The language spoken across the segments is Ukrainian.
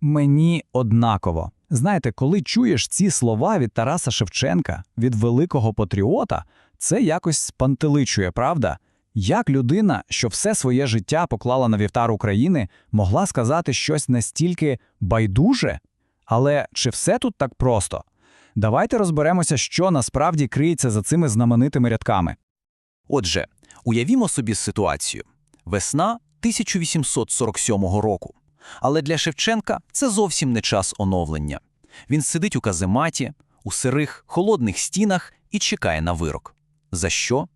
Мені однаково. Знаєте, коли чуєш ці слова від Тараса Шевченка, від великого патріота, це якось спантеличує, правда? Як людина, що все своє життя поклала на вівтар України, могла сказати щось настільки байдуже? Але чи все тут так просто? Давайте розберемося, що насправді криється за цими знаменитими рядками. Отже, уявімо собі ситуацію. Весна 1847 року. Але для Шевченка це зовсім не час оновлення. Він сидить у казематі, у сирих, холодних стінах і чекає на вирок. За що?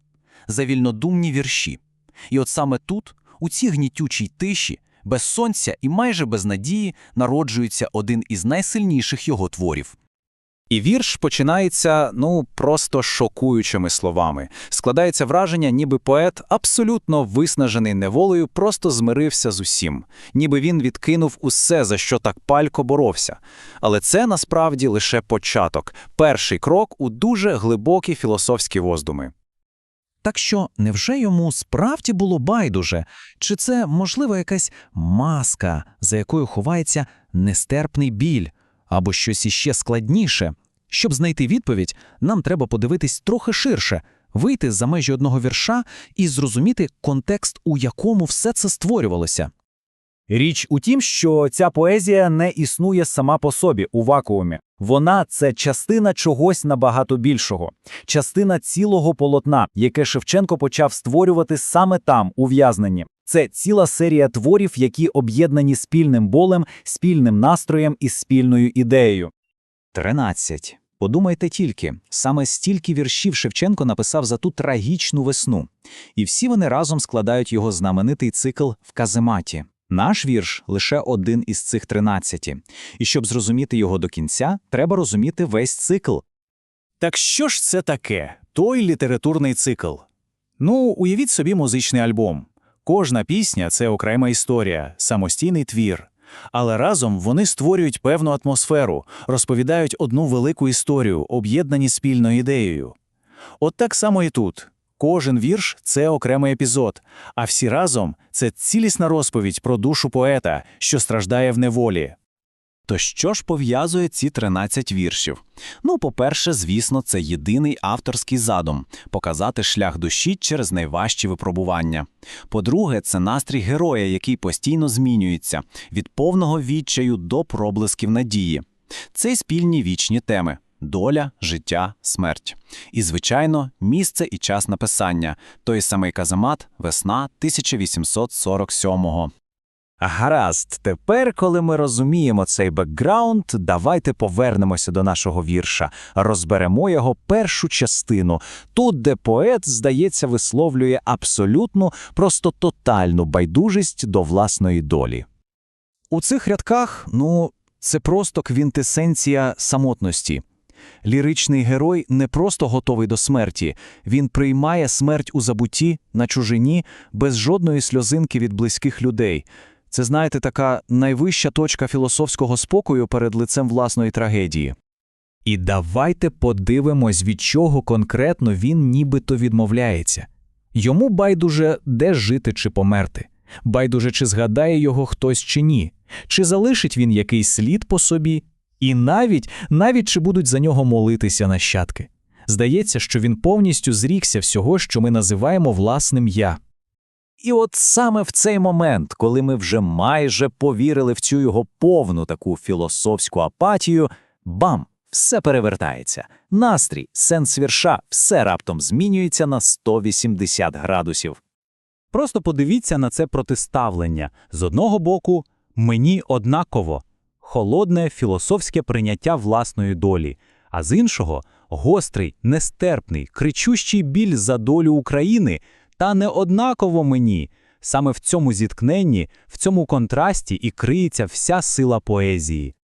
За вільнодумні вірші. І от саме тут, у цій гнітючій тиші, без сонця і майже без надії, народжується один із найсильніших його творів. І вірш починається, ну, просто шокуючими словами. Складається враження, ніби поет, абсолютно виснажений неволею, просто змирився з усім, ніби він відкинув усе, за що так палько боровся. Але це насправді лише початок, перший крок у дуже глибокі філософські воздуми. Так що, невже йому справді було байдуже? Чи це, можливо, якась маска, за якою ховається нестерпний біль, або щось іще складніше? Щоб знайти відповідь, нам треба подивитись трохи ширше, вийти за межі одного вірша і зрозуміти контекст, у якому все це створювалося. Річ у тім, що ця поезія не існує сама по собі у вакуумі. Вона це частина чогось набагато більшого, частина цілого полотна, яке Шевченко почав створювати саме там, у в'язненні. Це ціла серія творів, які об'єднані спільним болем, спільним настроєм і спільною ідеєю. Тринадцять. Подумайте тільки, саме стільки віршів Шевченко написав за ту трагічну весну, і всі вони разом складають його знаменитий цикл в казематі. Наш вірш лише один із цих тринадцяти. І щоб зрозуміти його до кінця, треба розуміти весь цикл. Так що ж це таке, той літературний цикл? Ну, уявіть собі музичний альбом. Кожна пісня це окрема історія, самостійний твір. Але разом вони створюють певну атмосферу, розповідають одну велику історію, об'єднані спільною ідеєю. От так само і тут. Кожен вірш це окремий епізод, а всі разом це цілісна розповідь про душу поета, що страждає в неволі. То що ж пов'язує ці 13 віршів? Ну, по-перше, звісно, це єдиний авторський задум показати шлях душі через найважчі випробування. По-друге, це настрій героя, який постійно змінюється від повного відчаю до проблисків надії. Це й спільні вічні теми. Доля, життя, смерть. І, звичайно, місце і час написання той самий каземат, весна 1847-го. Гаразд, тепер, коли ми розуміємо цей бекграунд, давайте повернемося до нашого вірша, розберемо його першу частину, тут, де поет, здається, висловлює абсолютну, просто тотальну байдужість до власної долі. У цих рядках, ну, це просто квінтесенція самотності. Ліричний герой не просто готовий до смерті, він приймає смерть у забутті, на чужині, без жодної сльозинки від близьких людей. Це, знаєте, така найвища точка філософського спокою перед лицем власної трагедії. І давайте подивимось, від чого конкретно він нібито відмовляється. Йому байдуже, де жити чи померти. Байдуже, чи згадає його хтось чи ні, чи залишить він якийсь слід по собі, і навіть, навіть чи будуть за нього молитися нащадки. Здається, що він повністю зрікся всього, що ми називаємо власним я. І от саме в цей момент, коли ми вже майже повірили в цю його повну таку філософську апатію, бам! Все перевертається. Настрій, сенс вірша, все раптом змінюється на 180 градусів. Просто подивіться на це протиставлення. З одного боку, мені однаково холодне філософське прийняття власної долі, а з іншого гострий, нестерпний, кричущий біль за долю України. Та не однаково мені. Саме в цьому зіткненні, в цьому контрасті і криється вся сила поезії.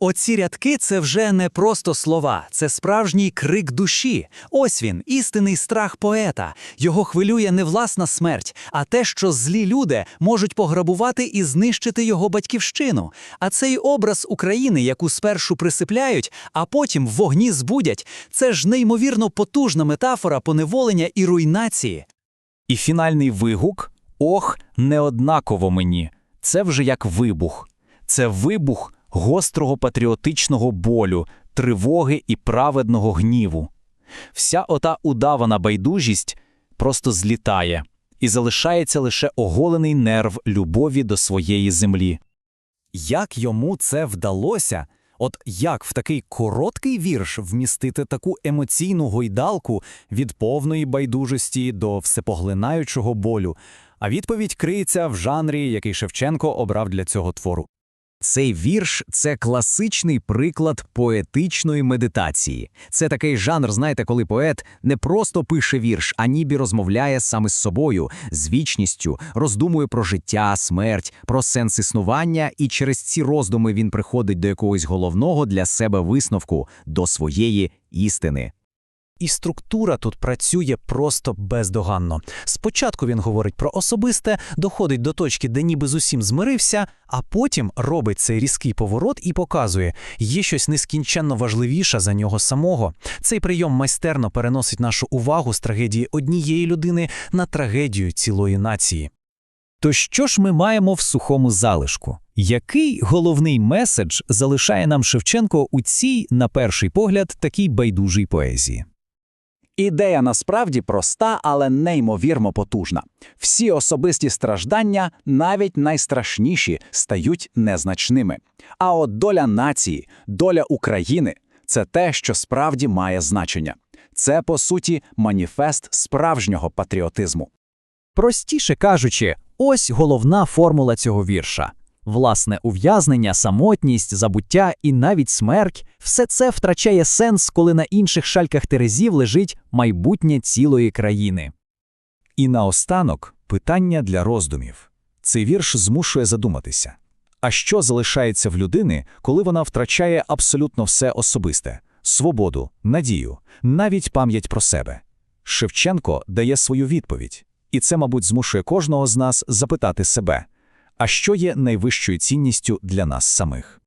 Оці рядки це вже не просто слова, це справжній крик душі. Ось він, істинний страх поета. Його хвилює не власна смерть, а те, що злі люди можуть пограбувати і знищити його батьківщину. А цей образ України, яку спершу присипляють, а потім в вогні збудять, це ж неймовірно потужна метафора поневолення і руйнації. І фінальний вигук ох, неоднаково мені. Це вже як вибух. Це вибух гострого патріотичного болю, тривоги і праведного гніву. Вся ота удавана байдужість просто злітає, і залишається лише оголений нерв любові до своєї землі. Як йому це вдалося? От як в такий короткий вірш вмістити таку емоційну гойдалку від повної байдужості до всепоглинаючого болю? А відповідь криється в жанрі, який Шевченко обрав для цього твору. Цей вірш це класичний приклад поетичної медитації. Це такий жанр, знаєте, коли поет не просто пише вірш, а ніби розмовляє саме з собою, з вічністю, роздумує про життя, смерть, про сенс існування, і через ці роздуми він приходить до якогось головного для себе висновку, до своєї істини. І структура тут працює просто бездоганно. Спочатку він говорить про особисте, доходить до точки, де ніби з усім змирився, а потім робить цей різкий поворот і показує, є щось нескінченно важливіше за нього самого. Цей прийом майстерно переносить нашу увагу з трагедії однієї людини на трагедію цілої нації. То що ж ми маємо в сухому залишку? Який головний меседж залишає нам Шевченко у цій, на перший погляд, такій байдужій поезії? Ідея насправді проста, але неймовірно потужна. Всі особисті страждання, навіть найстрашніші, стають незначними. А от доля нації, доля України це те, що справді має значення. Це, по суті, маніфест справжнього патріотизму. Простіше кажучи, ось головна формула цього вірша. Власне ув'язнення, самотність, забуття і навіть смерть все це втрачає сенс, коли на інших шальках терезів лежить майбутнє цілої країни. І наостанок питання для роздумів. Цей вірш змушує задуматися. А що залишається в людини, коли вона втрачає абсолютно все особисте свободу, надію, навіть пам'ять про себе? Шевченко дає свою відповідь, і це, мабуть, змушує кожного з нас запитати себе, а що є найвищою цінністю для нас самих?